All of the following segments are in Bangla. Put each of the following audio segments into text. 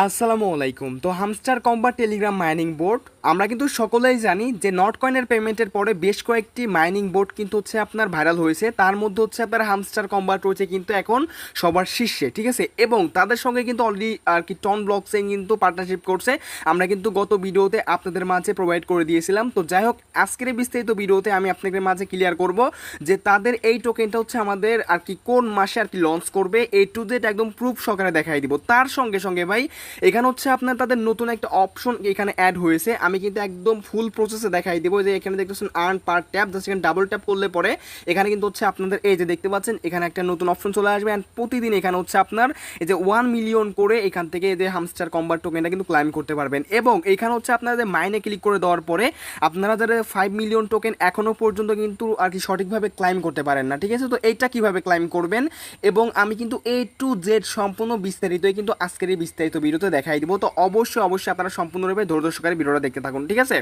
আসসালামু আলাইকুম। তো Hamster Kombat Telegram mining board, আমরা কিন্তু সকলেই জানি যে নট কয়েনের পেমেন্টের পরে বেশ কয়েকটি মাইনিং বোর্ড কিন্তু হচ্ছে আপনার ভাইরাল হয়েছে। তার মধ্যে হচ্ছে আপনার হামস্টার কম্বাট রয়েছে কিন্তু এখন সবার শীর্ষে, ঠিক আছে? এবং তাদের সঙ্গে কিন্তু অলরেডি আর কি টন ব্লকসে কিন্তু পার্টনারশিপ করছে। আমরা কিন্তু গত ভিডিওতে আপনাদের মাঝে প্রোভাইড করে দিয়েছিলাম। তো যাই হোক, আজকের বিস্তারিত ভিডিওতে আমি আপনাদের মাঝে ক্লিয়ার করব যে তাদের এই টোকেনটা হচ্ছে আমাদের আর কি কোন মাসে আর কি লঞ্চ করবে। এই টু জেড একদম প্রুফ সহকারে দেখাই দিব। তার সঙ্গে সঙ্গে ভাই এখানে হচ্ছে আপনার তাদের নতুন একটা অপশন এখানে অ্যাড হয়েছে। আমি কিন্তু একদম ফুল প্রসেসে দেখাই দেবো যে এখানে দেখতেছেন আর্ন পার ট্যাপ জাস্ট এখানে ডাবল ট্যাপ করলে পরে এখানে কিন্তু হচ্ছে আপনাদের এই যে দেখতে পাচ্ছেন, এখানে একটা নতুন অপশন চলে আসবে অ্যান্ড প্রতিদিন এখানে হচ্ছে আপনার এই যে ওয়ান মিলিয়ন করে এখান থেকে এই যে হামস্টার কম্বার টোকেনটা কিন্তু ক্লাইম করতে পারবেন। এবং এখানে হচ্ছে আপনাদের মাইনে ক্লিক করে দেওয়ার পরে আপনারা যারা ফাইভ মিলিয়ন টোকেন এখনও পর্যন্ত কিন্তু আর কি সঠিকভাবে ক্লাইম করতে পারেন না, ঠিক আছে? তো এইটা কীভাবে ক্লাইম করবেন? এবং আমি কিন্তু এ টু জেড সম্পূর্ণ বিস্তারিতই কিন্তু আজকের এই বিস্তারিত ভিডিওতে দেখাই দিব। তো অবশ্যই অবশ্যই আপনারা সম্পূর্ণরূপে ধৈর্য সহকারে ভিডিওটা দেখতে থাকুন, ঠিক আছে?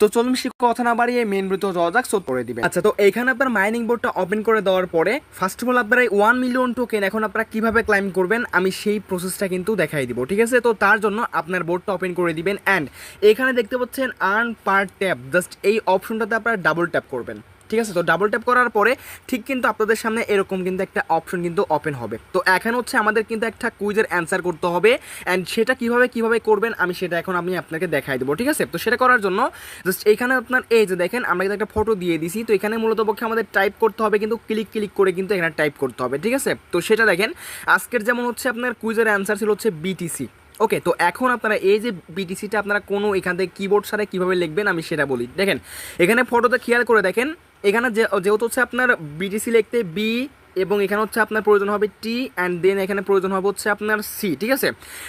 তো চলুন বেশি কথা না বাড়িয়ে মেন ভিডিও যাওয়া যাক সোধ করে দিবেন। আচ্ছা তো এখানে আপনার মাইনিং বোর্ডটা ওপেন করে দেওয়ার পরে ফার্স্ট অফ অল আপনারা ওয়ান মিলিয়ন টোকেন এখন আপনারা কীভাবে ক্লাইম করবেন, আমি সেই প্রসেসটা কিন্তু দেখাই দিব, ঠিক আছে? তো তার জন্য আপনার বোর্ডটা ওপেন করে দিবেন অ্যান্ড এখানে দেখতে পাচ্ছেন আর্ন পার ট্যাপ জাস্ট এই অপশনটাতে আপনারা ডাবল ট্যাপ করবেন। ঠিক আছে? তো ডাবল ট্যাপ করার পরে ঠিক কিন্তু আপনাদের সামনে এরকম কিন্তু একটা অপশন কিন্তু ওপেন হবে। তো এখন হচ্ছে আমাদের কিন্তু একটা কুইজের অ্যান্সার করতে হবে অ্যান্ড সেটা কীভাবে কীভাবে করবেন আমি সেটা এখন আমি আপনাকে দেখাই দেবো, ঠিক আছে? তো সেটা করার জন্য জাস্ট এখানে আপনার এই যে দেখেন, আমরা কিন্তু একটা ফটো দিয়ে দিছি। তো এখানে মূলত পক্ষে আমাদের টাইপ করতে হবে কিন্তু ক্লিক ক্লিক করে কিন্তু এখানে টাইপ করতে হবে, ঠিক আছে? তো সেটা দেখেন, আজকের যেমন হচ্ছে আপনার কুইজের অ্যান্সার ছিল হচ্ছে বিটিসি ওকে তো এখন আপনারা এই যে বিটিসিটা আপনারা কোনো এখান থেকে কিবোর্ড সারে কীভাবে লিখবেন আমি সেটা বলি। দেখেন, এখানে ফটোতে খেয়াল করে দেখেন এখানে যেহেতু হচ্ছে আপনার বিটিসি লিখতে বি এবং এখানে হচ্ছে আপনার প্রয়োজন হবে টি অ্যান্ড দেন এখানে প্রয়োজন হবে হচ্ছে আপনার সি ঠিক আছে?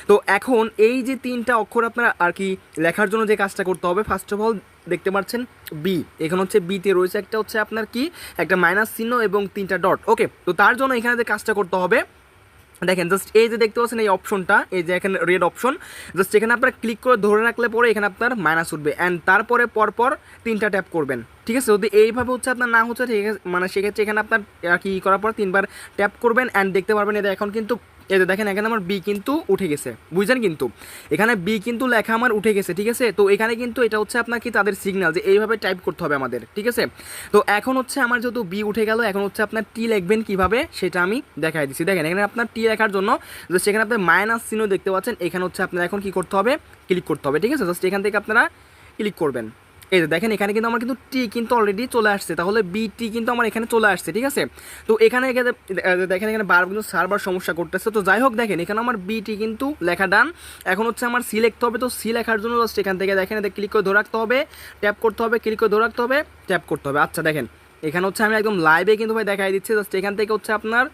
তো এখন এই যে তিনটা অক্ষর আপনার আর কি লেখার জন্য যে কাজটা করতে হবে ফার্স্ট অফ অল দেখতে পাচ্ছেন বি এখানে হচ্ছে বিতে রয়েছে একটা হচ্ছে আপনার কি? একটা মাইনাস চিহ্ন এবং তিনটা ডট ওকে তো তার জন্য এখানে যে কাজটা করতে হবে দেখেন জাস্ট এই যে দেখতে পাচ্ছেন এই অপশনটা এই যে এখানে রেড অপশন জাস্ট এখানে আপনার ক্লিক করে ধরে রাখলে পরে এখানে আপনার মাইনাস উঠবে। অ্যান্ড তারপরে পরপর তিনটা ট্যাপ করবেন। ঠিক আছে? যদি এইভাবে হচ্ছে আপনার না হচ্ছে, ঠিক আছে মানে সেক্ষেত্রে এখানে আপনার কী করার পর তিনবার ট্যাপ করবেন। অ্যান্ড দেখতে পারবেন এটা এখন কিন্তু এই যে দেখেন, এখানে আমার বি কিন্তু উঠে গেছে। বুঝছেন কিন্তু? এখানে বি কিন্তু লেখা আমার উঠে গেছে, ঠিক আছে? তো এখানে কিন্তু এটা হচ্ছে আপনার কি তাদের সিগন্যাল যে এইভাবে টাইপ করতে হবে আমাদের, ঠিক আছে? তো এখন হচ্ছে আমার যেহেতু বি উঠে গেল, এখন হচ্ছে আপনার টি লিখবেন কীভাবে, সেটা আমি দেখাই দিচ্ছি। দেখেন, এখানে আপনার টি লেখার জন্য যে সেখানে আপনার মাইনাস চিহ্ন দেখতে পাচ্ছেন। এখানে হচ্ছে আপনার এখন কি করতে হবে? ক্লিক করতে হবে, ঠিক আছে? জাস্ট এখান থেকে আপনারা ক্লিক করবেন। এই যে দেখেন, এখানে কিন্তু আমার কিন্তু টি কিন্তু অলরেডি চলে আসছে। তাহলে বি টি কিন্তু আমার এখানে চলে আসছে, ঠিক আছে? তো এখানে দেখেন, এখানে বারবার কিন্তু সার্ভার সমস্যা করতেছে। তো যাই হোক, দেখেন, এখানে আমার বি টি কিন্তু লেখা ডান। এখন হচ্ছে আমার সি লিখতে হবে। তো সি লেখার জন্য জাস্ট এখান থেকে দেখেন, এতে ক্লিক করে ধরে রাখতে হবে। ট্যাপ করতে হবে ক্লিক করে ধরে রাখতে হবে ট্যাপ করতে হবে। আচ্ছা দেখেন, এখানে হচ্ছে আমি একদম লাইভে কিন্তু ভাই দেখাই দিচ্ছি। জাস্ট এখান থেকে হচ্ছে আপনার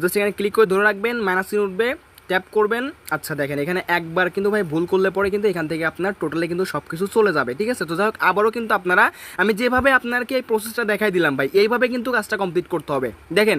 জাস্ট এখানে ক্লিক করে ধরে রাখবেন মাইনাস উঠবে। ট্যাপ করবেন। আচ্ছা দেখেন, এখানে একবার কিন্তু ভাই ভুল করলে পরে কিন্তু এখান থেকে আপনার টোটালি কিন্তু সব কিছু চলে যাবে, ঠিক আছে? তো যাই হোক আবারও কিন্তু আপনারা, আমি যেভাবে আপনাকে এই প্রসেসটা দেখাই দিলাম ভাই, এইভাবে কিন্তু কাজটা কমপ্লিট করতে হবে। দেখেন,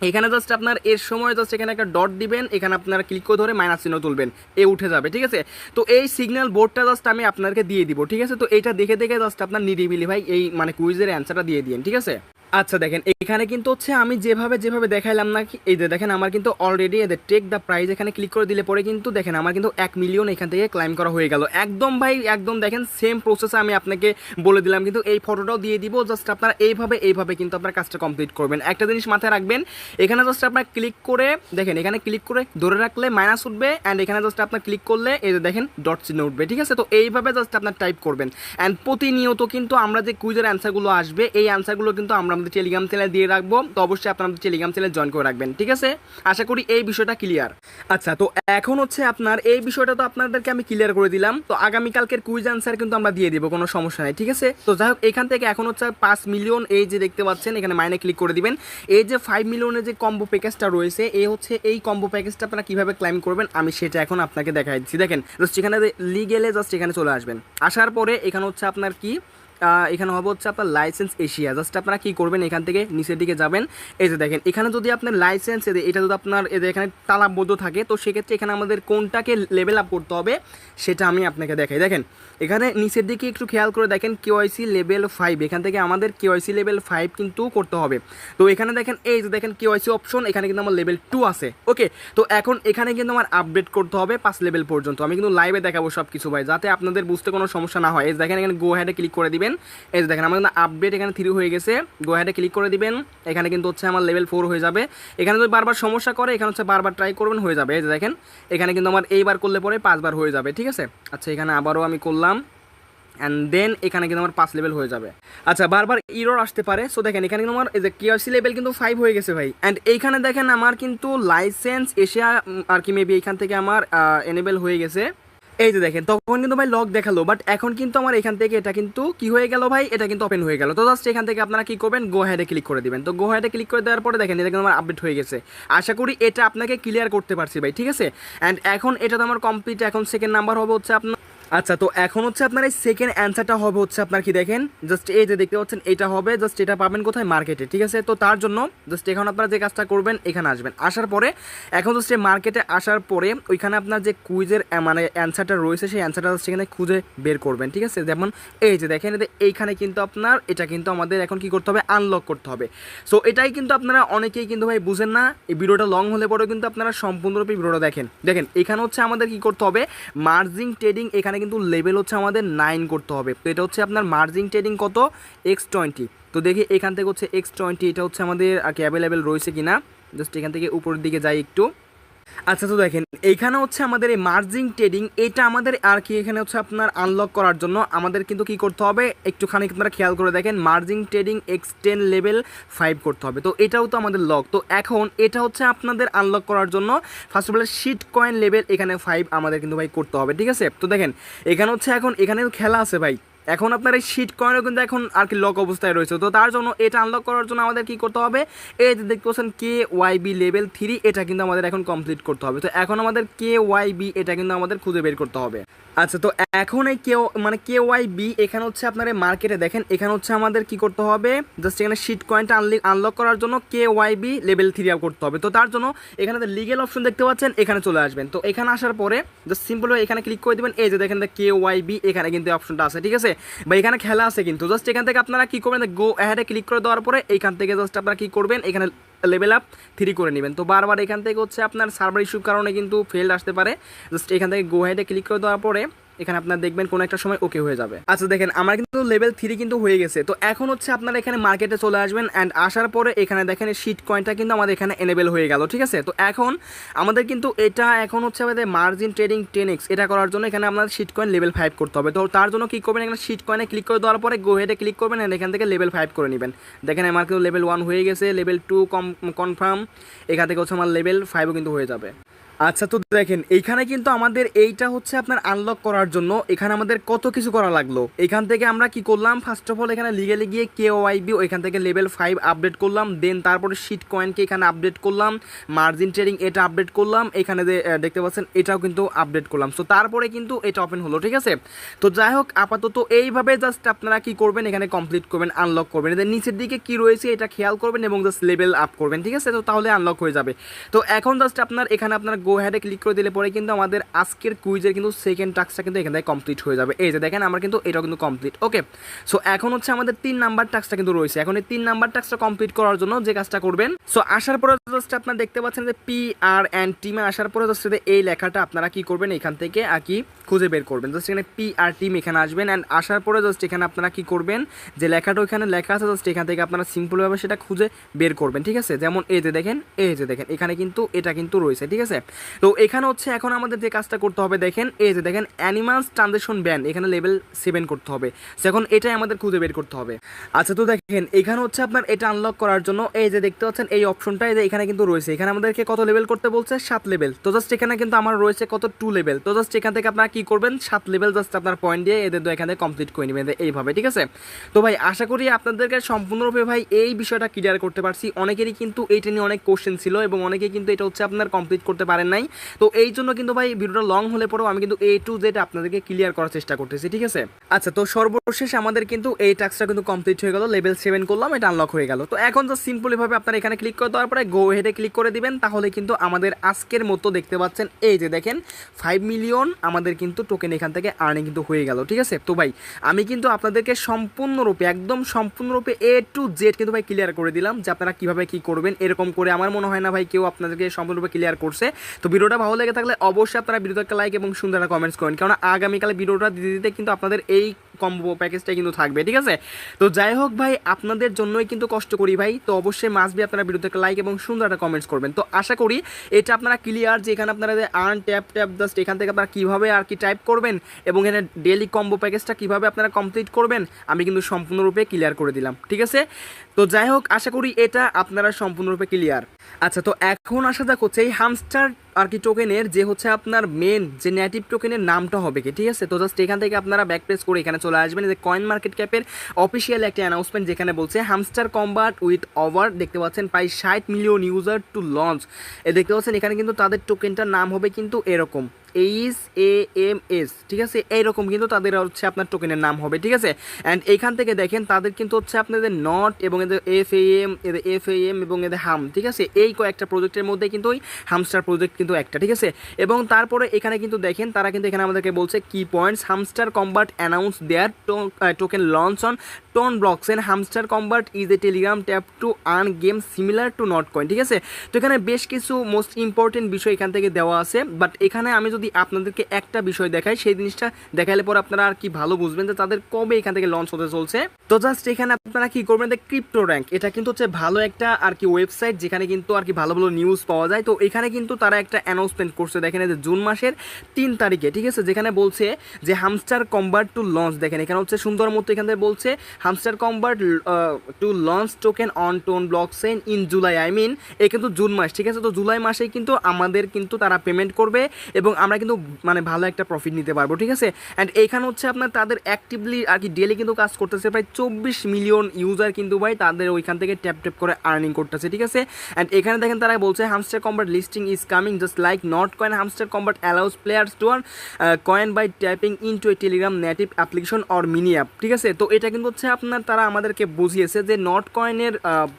এখানে জাস্ট আপনার এর সময় জাস্ট এখানে একটা ডট দিবেন, এখানে আপনারা ক্লিক করে ধরে মাইনাস চিহ্ন তুলবেন, এ উঠে যাবে, ঠিক আছে? তো এই সিগন্যাল বোর্ডটা জাস্ট আমি আপনাকে দিয়ে দিব, ঠিক আছে? তো এটা দেখে দেখে জাস্ট আপনার নিরিবিলি ভাই, এই মানে কুইজের অ্যান্সারটা দিয়ে দিন ঠিক আছে? আচ্ছা দেখেন, এখানে কিন্তু হচ্ছে আমি যেভাবে যেভাবে দেখাইলাম না এই যে দেখেন, আমার কিন্তু অলরেডি এদের টেক দ্য প্রাইজ এখানে ক্লিক করে দিলে পরে কিন্তু দেখেন, আমার কিন্তু এক মিলিয়ন এখান থেকে ক্লাইম করা হয়ে গেল। একদম ভাই, একদম দেখেন সেম প্রসেসে আমি আপনাকে বলে দিলাম, কিন্তু এই ফটোটাও দিয়ে দিব জাস্ট আপনারা এইভাবে এইভাবে কিন্তু আপনার কাজটা কমপ্লিট করবেন। একটা জিনিস মাথায় রাখবেন, এখানে জাস্ট আপনার ক্লিক করে, দেখেন, এখানে ক্লিক করে ধরে রাখলে মাইনাস উঠবে অ্যান্ড এখানে জাস্ট আপনার ক্লিক করলে এই যে দেখেন ডট চিহ্ন উঠবে, ঠিক আছে? তো এইভাবে জাস্ট আপনার টাইপ করবেন। অ্যান্ড প্রতিনিয়ত কিন্তু আমরা যে কুইজের অ্যান্সারগুলো আসবে, এই অ্যান্সারগুলো কিন্তু আমরা আমাদের টেলিগ্রাম চ্যানেলে দিয়ে রাখব, তো অবশ্যই আপনার আমাদের টেলিগ্রাম চ্যানেলে জয়েন করে রাখবেন, ঠিক আছে? আশা করি এই বিষয়টা ক্লিয়ার আচ্ছা তো এখন হচ্ছে আপনার, এই বিষয়টা তো আপনাদেরকে আমি ক্লিয়ার করে দিলাম, তো আগামীকালকের কুইজ অ্যান্সার কিন্তু আমরা দিয়ে দিব, কোনো সমস্যা নেই, ঠিক আছে? তো যাই হোক, এখান থেকে এখন হচ্ছে পাঁচ মিলিয়ন এই যে দেখতে পাচ্ছেন, এখানে মাইনে ক্লিক করে দিবেন। এই যে ফাইভ মিলিয়নের যে কম্বো প্যাকেজটা রয়েছে এই হচ্ছে এই কম্বো প্যাকেজটা আপনারা কীভাবে ক্লাইম করবেন, আমি সেটা এখন আপনাকে দেখাই দিচ্ছি দেখেন জাস্ট এখানে লিগেলে জাস্ট এখানে চলে আসবেন। আসার পরে এখানে হচ্ছে আপনার কি? এখানে হবে হচ্ছে আপনার লাইসেন্স এশিয়া। জাস্ট আপনারা কী করবেন, এখান থেকে নিচের দিকে যাবেন। এই যে দেখেন, এখানে যদি আপনার লাইসেন্স এটা যদি আপনার এদের এখানে তালাবদ্ধ থাকে, তো সেক্ষেত্রে এখানে আমাদের কোনটাকে লেভেল আপ করতে হবে, সেটা আমি আপনাকে দেখাই। দেখেন, এখানে নিচের দিকে একটু খেয়াল করে দেখেন কেওয়াইসি লেভেল ফাইভ এখান থেকে আমাদের কেওয়াইসি লেভেল ফাইভ কিন্তু করতে হবে। তো এখানে দেখেন, এই যে দেখেন কেওয়াইসি অপশন এখানে কিন্তু আমার লেভেল টু আছে। ওকে তো এখন এখানে কিন্তু আমার আপডেট করতে হবে পাঁচ লেভেল পর্যন্ত। আমি কিন্তু লাইভে দেখাবো সব কিছু ভাই, যাতে আপনাদের বুঝতে কোনো সমস্যা না হয়। এই দেখেন, এখানে গো হ্যাডে ক্লিক করে দিবেন এই যে দেখেন, আমার কিন্তু আপডেট এখানে থ্রি হয়ে গেছে। গো হ্যাডে ক্লিক করে দিবেন। এখানে কিন্তু হচ্ছে আমার লেভেল ফোর হয়ে যাবে। এখানে যদি বারবার সমস্যা করে, এখানে হচ্ছে বারবার ট্রাই করবেন, হয়ে যাবে। এই যে দেখেন, এখানে কিন্তু আমার এইবার করলে পরে পাঁচবার হয়ে যাবে, ঠিক আছে? আচ্ছা এখানে আবারও আমি করলাম। অ্যান্ড দেন এখানে কিন্তু আমার পাঁচ লেভেল হয়ে যাবে। আচ্ছা বারবার ইরোর আসতে পারে। সো দেখেন, এখানে কিন্তু আমার, এই যে কিউসি লেভেল কিন্তু ফাইভ হয়ে গেছে ভাই। অ্যান্ড এইখানে দেখেন, আমার কিন্তু লাইসেন্স এশিয়া আর কি মেবি এখান থেকে আমার এনেবেল হয়ে গেছে। এই যে দেখেন, তখন কিন্তু ভাই লক দেখাল বাট এখন কিন্তু আমার এখান থেকে এটা কিন্তু কি হয়ে গেল ভাই? এটা কিন্তু ওপেন হয়ে গেল। তো জাস্ট এখান থেকে আপনারা কি করবেন? গো ক্লিক করে দিবেন। তো গো ক্লিক করে দেওয়ার পরে দেখেন, এটা কিন্তু আমার আপডেট হয়ে গেছে। আশা করি এটা আপনাকে ক্লিয়ার করতে পারছি ভাই, ঠিক আছে? অ্যান্ড এখন এটা তো আমার কমপ্লিট এখন সেকেন্ড নাম্বার হবে হচ্ছে আপনার আচ্ছা তো এখন হচ্ছে আপনার এই সেকেন্ড অ্যান্সারটা হবে হচ্ছে আপনার কি দেখেন? জাস্ট এই যে দেখতে পাচ্ছেন, এটা হবে জাস্ট এটা পাবেন কোথায়? মার্কেটে ঠিক আছে? তো তার জন্য জাস্ট এখন আপনারা যে কাজটা করবেন, এখানে আসবেন। আসার পরে, এখন জাস্ট এই মার্কেটে আসার পরে, ওইখানে আপনার যে কুইজের মানে অ্যান্সারটা রয়েছে, সেই অ্যান্সারটা সেখানে খুঁজে বের করবেন, ঠিক আছে? যেমন এই যে দেখেন এইখানে কিন্তু আপনার, এটা কিন্তু আমাদের এখন কি করতে হবে? আনলক করতে হবে। সো এটাই কিন্তু আপনারা অনেকেই কিন্তু ভাই বুঝেন না। এই ভিডিওটা লং হলে পরেও কিন্তু আপনারা সম্পূর্ণরূপে ভিডিওটা দেখেন। দেখেন, এখানে হচ্ছে আমাদের কি করতে হবে? মার্জিং ট্রেডিং এখানে কিন্তু লেভেল হচ্ছে আমাদের নাইন করতে হবে। তো এটা হচ্ছে আপনার মার্জিন ট্রেডিং কত? এক্স টোয়েন্টি তো দেখি এখান থেকে হচ্ছে এক্স টোয়েন্টি এটা হচ্ছে আমাদের আর কি অ্যাভেলেবেল রয়েছে কিনা? জাস্ট এখান থেকে উপরের দিকে যাই একটু। আচ্ছা তো দেখেন, এইখানে হচ্ছে আমাদের এই মার্জিং ট্রেডিং এটা আমাদের আর কি এখানে হচ্ছে আপনার আনলক করার জন্য আমাদের কিন্তু কি করতে হবে? একটুখানি আপনারা খেয়াল করে দেখেন margin trading X ten level five করতে হবে। তো এটাও তো আমাদের লক তো এখন এটা হচ্ছে আপনাদের আনলক করার জন্য first of all shit coin level এখানে ফাইভ আমাদের কিন্তু ভাই করতে হবে, ঠিক আছে? তো দেখেন, এখানে হচ্ছে এখন এখানে খেলা আছে ভাই। এখন আপনার এই শিট কয়েনও কিন্তু এখন আর কি লক অবস্থায় রয়েছে। তো তার জন্য এটা আনলক করার জন্য আমাদের কি করতে হবে? এই যে দেখতে পাচ্ছেন K Y B level three এটা কিন্তু আমাদের এখন কমপ্লিট করতে হবে। তো এখন আমাদের কে ওয়াই বি এটা কিন্তু আমাদের খুঁজে বের করতে হবে। আচ্ছা তো এখন এই কে মানে কে ওয়াই বি এখানে হচ্ছে আপনার মার্কেটে দেখেন, এখানে হচ্ছে আমাদের কি করতে হবে? জাস্ট এখানে শিট কয়েনটা আনলি আনলক করার জন্য K Y B level three up করতে হবে। তো তার জন্য এখানে লিগেল অপশন দেখতে পাচ্ছেন, এখানে চলে আসবেন। তো এখানে আসার পরে জাস্ট সিম্পল এখানে ক্লিক করে দেবেন। এই যে দেখেন কে ওয়াই বি এখানে কিন্তু অপশনটা আছে, ঠিক আছে? বা এখানে খেলা আছে কিন্তু। জাস্ট এখান থেকে আপনারা কী করবেন গো অ্যাডে ক্লিক করে দেওয়ার পরে এইখান থেকে জাস্ট আপনারা কী করবেন, এখানে লেভেল আপ থ্রি করে নেবেন। তো বারবার এখান থেকে হচ্ছে আপনার সার্ভার ইস্যুর কারণে কিন্তু ফেল্ড আসতে পারে। জাস্ট এখান থেকে গো হেডে ক্লিক করে দেওয়ার পরে এখানে আপনার দেখবেন কোনো একটা সময় ওকে হয়ে যাবে। আচ্ছা দেখেন, আমার কিন্তু লেভেল থ্রি কিন্তু হয়ে গেছে। তো এখন হচ্ছে আপনারা এখানে মার্কেটে চলে আসবেন অ্যান্ড আসার পরে এখানে দেখেন শিট কয়েনটা কিন্তু আমাদের এখানে এনেবেল হয়ে গেল, ঠিক আছে? তো এখন আমাদের কিন্তু এটা এখন হচ্ছে আমাদের মার্জিন ট্রেডিং টেন এক্স এটা করার জন্য এখানে আপনার শিট কয়েন লেভেল ফাইভ করতে হবে। তো তার জন্য কী করবেন? এখানে শিট কয়েনে ক্লিক করে দেওয়ার পরে গো হেডে ক্লিক করবেন অ্যান্ড এখান থেকে লেভেল ফাইভ করে নেবেন। দেখেন, আমার কিন্তু লেভেল ওয়ান হয়ে গেছে লেভেল টু কম কনফার্ম এখান থেকে হচ্ছে আমার লেভেল ফাইভও কিন্তু হয়ে যাবে। আচ্ছা তো দেখেন, এইখানে কিন্তু আমাদের এইটা হচ্ছে আপনার আনলক করার জন্য এখানে আমাদের কত কিছু করা লাগল। এখান থেকে আমরা কি করলাম? ফার্স্ট অফ অল এখানে লিগেলে গিয়ে কে ওয়াইবি ওইখান থেকে লেভেল ফাইভ আপডেট করলাম দেন তারপরে শিট কয়েনকে এখানে আপডেট করলাম মার্জিন ট্রেডিং এটা আপডেট করলাম, এখানে যে দেখতে পাচ্ছেন, এটাও কিন্তু আপডেট করলাম। সো তারপরে কিন্তু এটা ওপেন হলো, ঠিক আছে? তো যাই হোক, আপাতত এইভাবে জাস্ট আপনারা কি করবেন, এখানে কমপ্লিট করবেন আনলক করবেন। এদের নিচের দিকে কি রয়েছে, এটা খেয়াল করবেন এবং জাস্ট লেভেল আপ করবেন, ঠিক আছে? তো তাহলে আনলক হয়ে যাবে। তো এখন জাস্ট আপনার, এখানে আপনার গো হ্যাডে ক্লিক করে দিলে পরে কিন্তু আমাদের আজকের কুইজের কিন্তু সেকেন্ড টাস্কটা কিন্তু এখান থেকে কমপ্লিট হয়ে যাবে। এই যে দেখেন আমার কিন্তু এটাও কিন্তু কমপ্লিট ওকে সো এখন হচ্ছে আমাদের তিন নাম্বার টাস্কটা কিন্তু রয়েছে। এখন এই তিন নাম্বার টাস্কটা কমপ্লিট করার জন্য যে কাজটা করবেন সো আসার পরে জাস্ট আপনারা দেখতে পাচ্ছেন যে পি আর অ্যান্ড টিমে আসার পরে জাস্ট এই লেখাটা আপনারা কি করবেন, এখান থেকে আর কি খুঁজে বের করবেন। জাস্ট এখানে পি আর টিম এখানে আসবেন অ্যান্ড আসার পরে জাস্ট এখানে আপনারা কি করবেন, যে লেখাটা ওখানে লেখা আছে জাস্ট এখান থেকে আপনারা সিম্পলভাবে সেটা খুঁজে বের করবেন, ঠিক আছে? যেমন এই যে দেখেন, এই যে দেখেন, এখানে কিন্তু এটা কিন্তু রয়েছে, ঠিক আছে? তো এখানে হচ্ছে এখন আমাদের যে কাজটা করতে হবে, দেখেন, এই যে দেখেন অ্যানিমালস ট্রানজেকশন ব্যান এখানে লেভেল সেভেন করতে হবে। এখন এটাই আমাদের খুঁজে বের করতে হবে। আচ্ছা তো দেখেন, এখানে হচ্ছে আপনার এটা আনলক করার জন্য, এই যে দেখতে পাচ্ছেন, এই অপশনটা এই যে এখানে কিন্তু রয়েছে। এখানে আমাদেরকে কত লেভেল করতে বলছে? সাত লেভেল তো জাস্ট এখানে কিন্তু আমার রয়েছে কত? টু লেভেল তো জাস্ট এখান থেকে আপনারা কি করবেন? সাত লেভেল জাস্ট আপনার পয়েন্ট দিয়ে এদের তো এখানে কমপ্লিট করে নেবেন এইভাবে, ঠিক আছে? তো ভাই, আশা করি আপনাদেরকে সম্পূর্ণরূপে ভাই, এই বিষয়টা ক্লিয়ার করতে পারছি। অনেকেরই কিন্তু এইটা নিয়ে অনেক কোশ্চেন ছিল এবং অনেকেই কিন্তু এটা হচ্ছে আপনার কমপ্লিট করতে পারেন। পারেন নাই। তো এই জন্য কিন্তু ভাই ভিডিওটা লং হলে পরেও আমি কিন্তু এ টু জেড আপনাদেরকে ক্লিয়ার করার চেষ্টা করতেছি, ঠিক আছে? আচ্ছা তো সর্বশেষ আমাদের কিন্তু এই টাস্কটা কিন্তু কমপ্লিট হয়ে গেল লেভেল সেভেন করলাম, এটা আনলক হয়ে গেল। তো এখন জাস্ট সিম্পলি ভাবে আপনারা এখানে ক্লিক করে দেওয়ার পরে গো হেডে ক্লিক করে দিবেন, তাহলে কিন্তু আমাদের আজকের মতো দেখতে পাচ্ছেন, এই যে দেখেন ফাইভ মিলিয়ন আমাদের কিন্তু টোকেন এখান থেকে আর্নিং কিন্তু হয়ে গেল, ঠিক আছে? তো ভাই, আমি কিন্তু আপনাদেরকে সম্পূর্ণরূপে, একদম সম্পূর্ণরূপে এ টু জেড কিন্তু ভাই ক্লিয়ার করে দিলাম, যে আপনারা কীভাবে কী করবেন, এরকম করে আমার মনে হয় না ভাই কেউ আপনাদেরকে সম্পূর্ণরূপে ক্লিয়ার করছে। তো ভিডিওটা ভালো লেগে থাকলে অবশ্যই আপনারা ভিডিওতে একটা লাইক এবং সুন্দর একটা কমেন্টস করেন। কারণ আগামীকালে ভিডিওটা দিতে দিতে কিন্তু আপনাদের এই কম্বো প্যাকেজটা কিন্তু থাকবে, ঠিক আছে? তো যাই হোক ভাই, আপনাদের জন্যই কিন্তু কষ্ট করি ভাই, তো অবশ্যই মাসবি আপনারা ভিডিওতে একটা লাইক এবং সুন্দর একটা কমেন্টস করবেন। তো আশা করি এটা আপনারা ক্লিয়ার যে এখানে আপনারা আর্ন ট্যাপ ট্যাপ জাস্ট এখান থেকে আপনারা কীভাবে আর কি টাইপ করবেন এবং এখানে ডেলি কম্বো প্যাকেজটা কীভাবে আপনারা কমপ্লিট করবেন, আমি কিন্তু সম্পূর্ণরূপে ক্লিয়ার করে দিলাম, ঠিক আছে? তো যাই হোক, আশা করি এটা আপনারা সম্পূর্ণরূপে ক্লিয়ার আচ্ছা তো এখন আসা যাক হচ্ছে এই হামস্টার আর কি টোকেনের যে হচ্ছে আপনার মেন যে নেটিভ টোকেনের নামটা হবে কি, ঠিক আছে? তো জাস্ট এখান থেকে আপনারা ব্যাক প্রেস করে এখানে চলে আসবেন। যে কয়েন মার্কেট ক্যাপের অফিসিয়াল একটি অ্যানাউন্সমেন্ট যেখানে বলছে হামস্টার কম্বাট উইথ ওভার দেখতে পাচ্ছেন, প্রায় ষাট মিলিয়ন ইউজার টু লঞ্চ এ দেখতে পাচ্ছেন, এখানে কিন্তু তাদের টোকেনটার নাম হবে কিন্তু এরকম। এইচ এ এম এস ঠিক আছে? এইরকম কিন্তু তাদের হচ্ছে আপনার টোকেনের নাম হবে, ঠিক আছে? অ্যান্ড এইখান থেকে দেখেন, তাদের কিন্তু হচ্ছে আপনাদের নট এবং এদের এফ এ এম এদের এফ এ এম এবং এদের হাম ঠিক আছে? এই কয়েকটা প্রজেক্টের মধ্যে কিন্তু ওই হামস্টার প্রজেক্ট কিন্তু একটা, ঠিক আছে? এবং তারপরে এখানে কিন্তু দেখেন, তারা কিন্তু এখানে আমাদেরকে বলছে কি points Hamster Kombat announce their token launch on TON blocks and Hamster Kombat is a Telegram tap to earn game similar to Notcoin ঠিক আছে? তো এখানে বেশ কিছু মোস্ট ইম্পর্টেন্ট বিষয় এখান থেকে দেওয়া আছে বাট এখানে আমি যদি আপনাদেরকে একটা বিষয় দেখাই, সেই জিনিসটা দেখাইলে পরে আপনারা আর কি ভালো বুঝবেন যে তাদের কবে এখান থেকে লঞ্চ হতে চলছে। তো জাস্ট এখানে আপনারা কি করবেন যে ক্রিপ্টো র্যাঙ্ক এটা কিন্তু হচ্ছে ভালো একটা আর কি ওয়েবসাইট যেখানে কিন্তু আর কি ভালো ভালো নিউজ পাওয়া যায়। তো এখানে কিন্তু তারা একটা অ্যানাউন্সমেন্ট করছে, দেখেন যে জুন মাসের তিন তারিখে, ঠিক আছে? যেখানে বলছে যে হামস্টার কম্বার্ট টু লঞ্চ দেখেন এখানে হচ্ছে সুন্দর মতো এখান থেকে বলছে Hamster Kombat to launch token on TON blockchain in July I mean এ কিন্তু জুন মাস, ঠিক আছে? তো জুলাই মাসে কিন্তু আমাদের কিন্তু তারা পেমেন্ট করবে এবং আমরা কিন্তু মানে ভালো একটা প্রফিট নিতে পারব, ঠিক আছে? অ্যান্ড এইখানে হচ্ছে আপনার তাদের অ্যাক্টিভলি আর কি ডেলি কিন্তু কাজ করতেছে প্রায় চব্বিশ মিলিয়ন ইউজার কিন্তু ভাই তাদের ওইখান থেকে ট্যাপ ট্যাপ করে আর্নিং করতেছে, ঠিক আছে? অ্যান্ড এখানে দেখেন তারা বলছে Hamster Kombat listing is coming just like Notcoin Hamster Kombat allows players to earn coin by tapping into a Telegram native application or mini app ঠিক আছে? তো এটা কিন্তু হচ্ছে আপনার তারা আমাদেরকে বুঝিয়েছে যে নট কয়েনের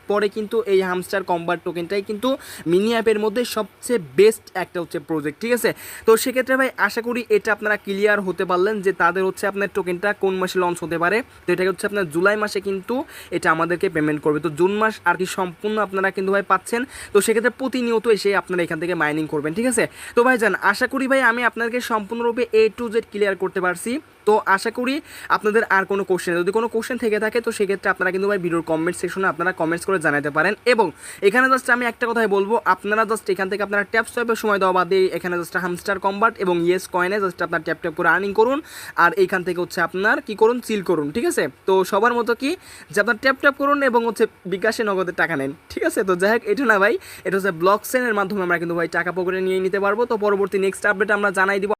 পরে কিন্তু এই হামস্টার কম্বার্ট টোকেনটাই কিন্তু মিনি অ্যাপের মধ্যে সবচেয়ে বেস্ট একটা হচ্ছে প্রজেক্ট ঠিক আছে? তো সেক্ষেত্রে ভাই, আশা করি এটা আপনারা ক্লিয়ার হতে পারলেন যে তাদের হচ্ছে আপনার টোকেনটা কোন মাসে লঞ্চ হতে পারে। তো এটা হচ্ছে আপনার জুলাই মাসে কিন্তু এটা আমাদেরকে পেমেন্ট করবে। তো জুন মাস আর কি সম্পূর্ণ আপনারা কিন্তু ভাই পাচ্ছেন। তো সেক্ষেত্রে প্রতিনিয়ত এসে আপনারা এখান থেকে মাইনিং করবেন, ঠিক আছে? তো ভাই যান আশা করি ভাই, আমি আপনাদেরকে সম্পূর্ণরূপে এ টু জেড ক্লিয়ার করতে পারছি। তো আশা করি আপনাদের আর কোনো কোশ্চেন যদি কোনো কোশ্চেন থেকে থাকে, তো সেক্ষেত্রে আপনারা কিন্তু ভাই ভিডিওর কমেন্ট সেকশনে আপনারা কমেন্টস করে জানাতে পারেন। এবং এখানে জাস্ট আমি একটা কথাই বলব, আপনারা জাস্ট এখান থেকে আপনারা ট্যাপ সোয়াইপের সময় দেওয়া বাদে এখানে জাস্ট হামস্টার কম্বার্ট এবং ইয়েস কয়েনে জাস্ট আপনার ট্যাপ ট্যাপ করে আর্নিং করুন। আর এইখান থেকে হচ্ছে আপনার কি করুন? চিল করুন, ঠিক আছে? তো সবার মতো কি যে আপনার ট্যাপ ট্যাপ করুন এবং হচ্ছে বিকাশে নগদের টাকা নেন, ঠিক আছে? তো যাই হোক, এটা না ভাই, এটা হচ্ছে ব্লক সেনের মাধ্যমে আমরা কিন্তু ভাই টাকা পকেটে নিয়ে নিতে পারব। তো পরবর্তী নেক্সট আপডেট আমরা জানাই দিব।